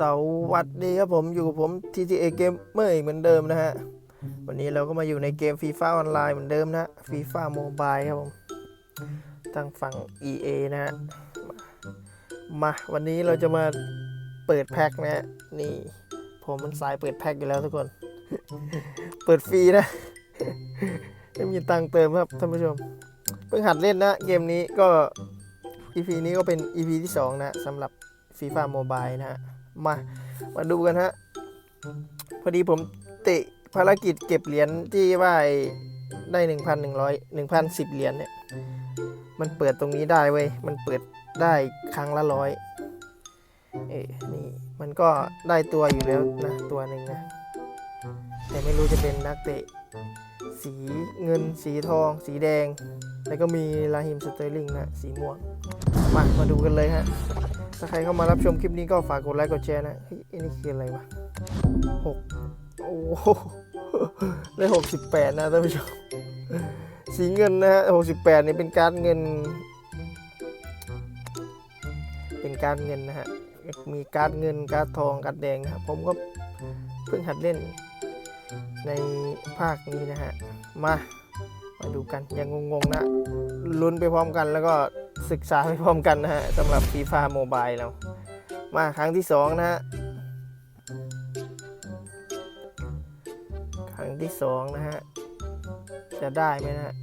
สวัสดีครับผมอยู่กับผม TTA Gamer อีกเหมือนเดิมนะฮะ วันนี้เราก็มาอยู่ในเกม FIFA ออนไลน์เหมือนเดิมนะ FIFA Mobile ครับผมทางฝั่ง EA นะฮะ มาวันนี้เราจะมาเปิดแพ็คนะฮะ นี่ ผมมันสายเปิดแพ็คอยู่แล้วทุกคน เปิดฟรีนะ ไม่มีตังค์เติมครับท่านผู้ชม เพิ่งหัดเล่นนะ เกมนี้ก็ EP นี้ก็เป็น EP ที่ 2 นะสำหรับ FIFA Mobile นะฮะ มา มาดูกันฮะ พอดีผมติภารกิจเก็บเหรียญที่ว่าไอ้ได้1,100 1,010เหรียญเนี่ย มันเปิดตรงนี้ได้เว้ย มันเปิดได้ครั้งละร้อยเอ๊ะนี่ มันก็ได้ตัวอยู่แล้วนะ ตัวหนึ่งนะ แต่ไม่รู้จะเป็นนักเตะ สีเงิน สีทอง สีแดง แล้วก็มีลาฮิมสเตอร์ลิงนะ สีม่วง มามาดูกันเลยฮะ ถ้าใครเข้ามารับชมคลิปนี้ก็ฝากกดไลค์กดแชร์นะเฮ้ยอันนี้คืออะไรวะหกโอ้โหได้หกสิบแปดนะท่านผู้ชมสีเงินนะฮะหกสิบแปดนี่เป็นการเงิน เป็นการเงินนะฮะมีการเงินการทองการแดงนะครับผมก็เพิ่งหัดเล่นในภาคนี้นะฮะ มา มาดูกันยังงงๆนะลุ้นไปพร้อมกันแล้วก็ ศึกษาไปพร้อมกันนะฮะสำหรับ FIFA Mobile เรา มาครั้งที่สองนะฮะ ครั้งที่สองนะฮะ จะได้ไหมนะฮะ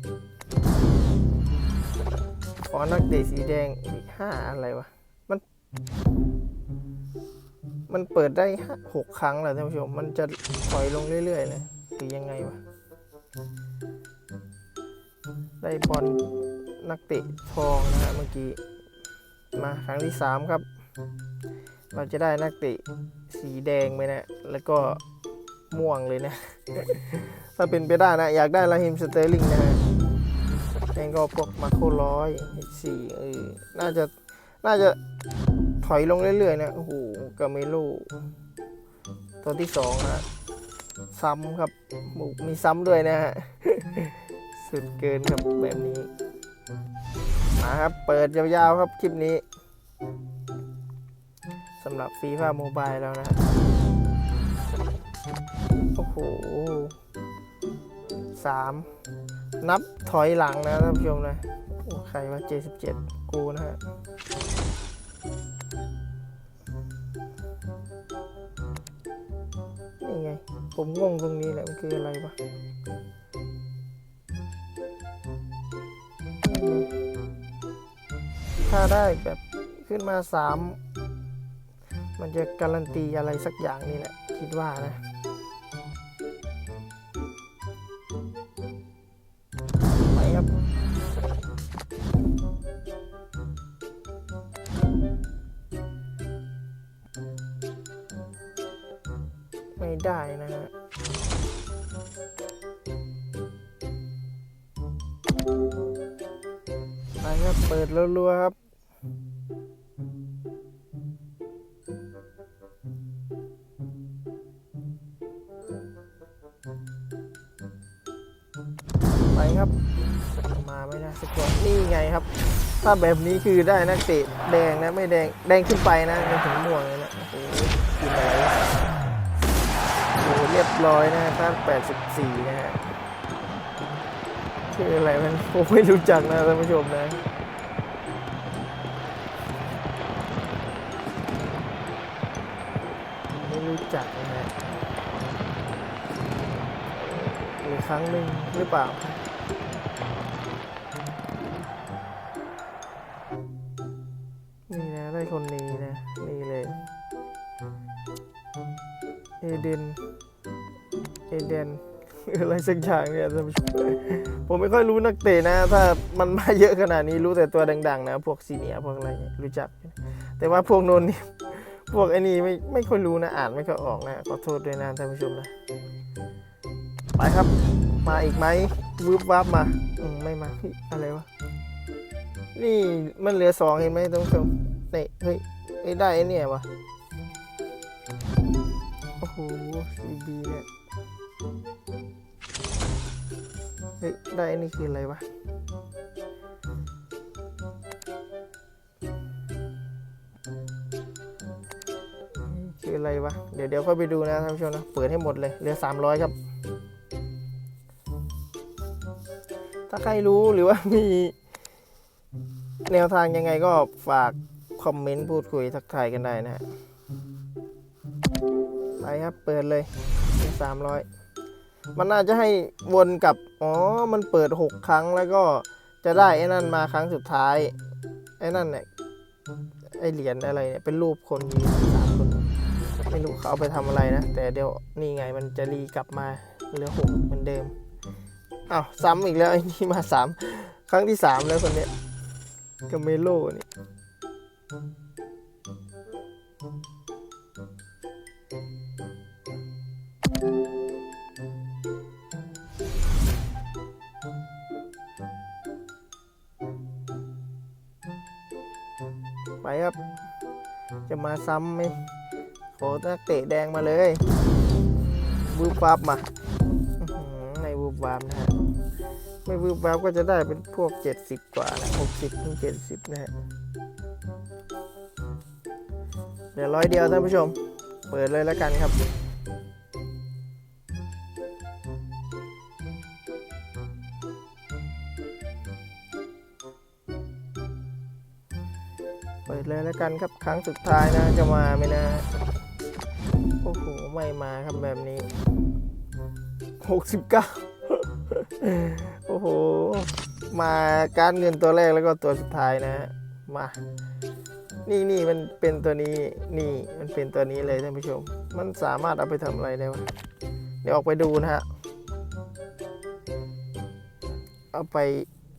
ขอนักเตะสีแดงอีกห้าอะไรวะ มัน มันเปิดได้ห้าหกครั้งแหละท่านผู้ชม มันจะถอยลงเรื่อยๆนะหรือยังไงวะ ได้บอล นักเตะทองนะฮะเมื่อกี้ มาครั้งที่สามครับ เราจะได้นักเตะสีแดงไหมนะ แล้วก็ม่วงเลยนะ ถ้าเป็นไปได้นะ อยากได้ลาฮิมสเตอร์ลิงนะฮะแองก็พวกมาโคร้อยสี่เออ น่าจะ น่าจะถอยลงเรื่อยๆนะ โอ้โหกาเมโลตัวที่สองฮะซ้ำครับหมูมีซ้ำด้วยนะฮะ สุดเกินครับแบบนี้ มาครับ เปิดยาวๆครับคลิปนี้สำหรับฟีฟ่าโมบายแล้วนะโอ้โหสามนับถอยหลังนะท่านผู้ชมนะโอ้ใครว่า J17 กูนะฮะนี่ไง ผมงงตรงนี้แหละมันคืออะไรวะ ถ้าได้แบบขึ้นมาสามมันจะการันตีอะไรสักอย่างนี่แหละ คิดว่านะ ครับ เปิดรัวๆครับไปครับ มาไม่น่าสกอร์นี่ไงครับ ถ้าแบบนี้คือได้นักเตะแดงนะ ไม่แดง แดงขึ้นไปนะจนถึงม่วงเลยนะ โอ้โหกินอะไรโอ้เรียบร้อยนะท่าน84 นะฮะ คืออะไรมันผมไม่รู้จักนะท่านผู้ชมนะไม่รู้จักนะหรือครั้งหนึ่งหรือเปล่านี่นะได้คนนี้นะนี่เลยเอเดนเอเดนอะไรสักอย่างเนี่ยท่านผู้ชม ผมไม่ค่อยรู้นักเตะนะ ถ้ามันมาเยอะขนาดนี้รู้แต่ตัวดัง ๆ นะ พวกซีเนียพวกอะไรรู้จัก แต่ว่าพวกโนนนี่พวกไอ้นี่ไม่ไม่ค่อยรู้นะอ่านไม่ค่อยออกนะขอโทษด้วยนะท่านผู้ชมนะไปครับ มาอีกไหมวืบวับมาอืมไม่มาอะไรวะนี่มันเหลือสองเห็นไหมท่านผู้ชมนี่เฮ้ยเอ้ยได้ไอ้เนี่ยวะโอ้โหซีบีเนี่ย เฮ้ยได้นี่คืออะไรวะคือเป็นไรวะ เดี๋ยวเดี๋ยวค่อยไปดูนะท่านผู้ชมนะ เปิดให้หมดเลยเหลือ300ครับ ถ้าใครรู้หรือว่ามี แนวทางยังไงก็ฝากคอมเมนต์พูดคุยทักทายกันได้นะฮะไปครับ เปิดเลยสามร้อย มันน่าจะให้วนกับ อ๋อ มันเปิด 6 ครั้งแล้วก็จะได้ไอ้นั่นมาครั้งสุดท้าย ไอ้นั่นเนี่ย ไอ้เหรียญอะไรเนี่ย เป็นรูปคนยืนสามคน ไม่รู้เขาเอาไปทำอะไรนะ แต่เดี๋ยวนี่ไงมันจะรีกลับมาเหลือหกเหมือนเดิมอ้าวซ้ำอีกแล้วไอ้นี่มาสามครั้งที่สามแล้วคนเนี้ยกาเมโลนี่ ไปครับ จะมาซ้ำไหมขอนักเตะแดงมาเลยบูบวับมาในบูบวับนะฮะไม่บูบวับก็จะได้เป็นพวก 70 กว่านะ60ถึง70 นะฮะเดี๋ยวร้อยเดียวท่านผู้ชม เปิดเลยแล้วกันครับ กันครับครั้งสุดท้ายนะจะมาไหมนะโอ้โหไม่มาครับแบบนี้69โอ้โห มาการเงินตัวแรกแล้วก็ตัวสุดท้ายนะมา นี่นี่มันเป็นตัวนี้นี่มันเป็นตัวนี้เลยท่านผู้ชม มันสามารถเอาไปทำอะไรได้วะเดี๋ยวออกไปดูนะฮะเอาไป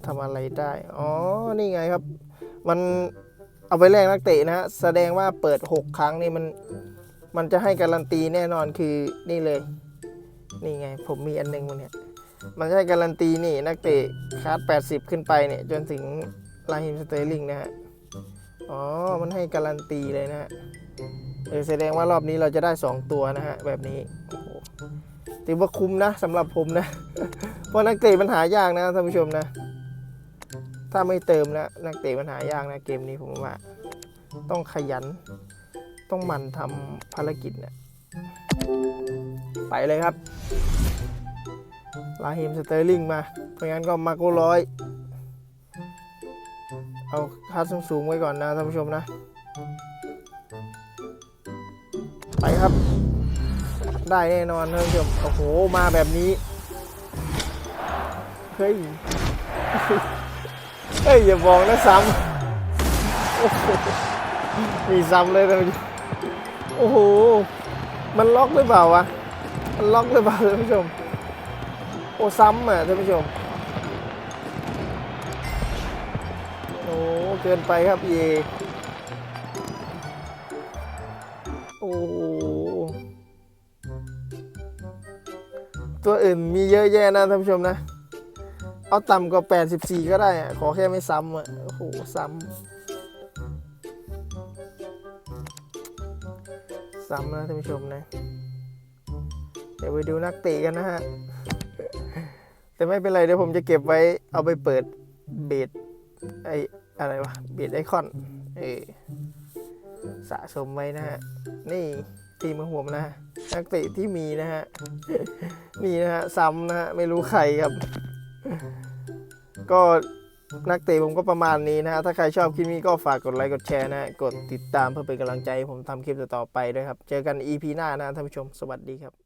ทำอะไรได้ อ๋อ นี่ไงครับ มัน เอาไปแลกนักเตะนะฮะแสดงว่าเปิด 6 ครั้งนี่มันมันจะให้การันตีแน่นอนคือนี่เลย นี่ไง ผมมีอันหนึงมันเนี่ยมันจะให้การันตีนี่นักเตะคาร์ด80 ขึ้นไปเนี่ยจนถึงลาฮิมสเตอร์ลิงนะฮะอ๋อ มันให้การันตีเลยนะฮะเออแสดงว่ารอบนี้เราจะได้ 2 ตัวนะฮะ แบบนี้ถือว่าคุ้มนะสำหรับผมนะ เพราะนักเตะมันหายากนะท่านผู้ชมนะ ถ้าไม่เติมนะนักเตะมันหายากนะเกมนี้ผมว่า ต้องขยัน ต้องหมั่นทำภารกิจเนะี่ยไปเลยครับลาฮิมสเตอร์ลิงมาเพราะงั้นก็มาโกร้อย เอาค่าสูงๆไว้ก่อนนะท่านผู้ชมนะ ไปครับ ได้แน่นอนท่านผู้ชม โอ้โห มาแบบนี้ เฮ้ย เฮ้ยอย่าบอกนะซ้ำมีซ้ำเลยนผู้ชมโอ้โห มันล็อกหรือเปล่าวะ มันล็อกหรือเปล่าท่านผู้ชม โอ้ซ้ำอะท่านผู้ชม โอ้เกินไปครับเอโอ้ตัวอื่นมีเยอะแยะนะท่านผู้ชมนะ เอาต่ำกว่า 84 ก็ได้อะขอแค่ไม่ซ้ำอะโอ้โห ซ้ำ ซ้ำนะท่านผู้ชมนะ เดี๋ยวไปดูนักเตะกันนะฮะ แต่ไม่เป็นไร เดี๋ยวผมจะเก็บไว้เอาไปเปิดเบสไออะไรวะ เบสไอคอน เออสะสมไว้นะฮะ นี่ทีมของผมนะนักเตะที่มีนะฮะ นี่นะฮะ ซ้ำนะฮะ ไม่รู้ใครครับ ก็นักเตะผมก็ประมาณนี้นะฮะ ถ้าใครชอบคลิปนี้ก็ฝากกดไลค์ กดแชร์นะฮะกดติดตามเพื่อเป็นกำลังใจให้ผมทำคลิปต่อๆไปด้วยครับ เจอกัน EP หน้านะท่านผู้ชม สวัสดีครับ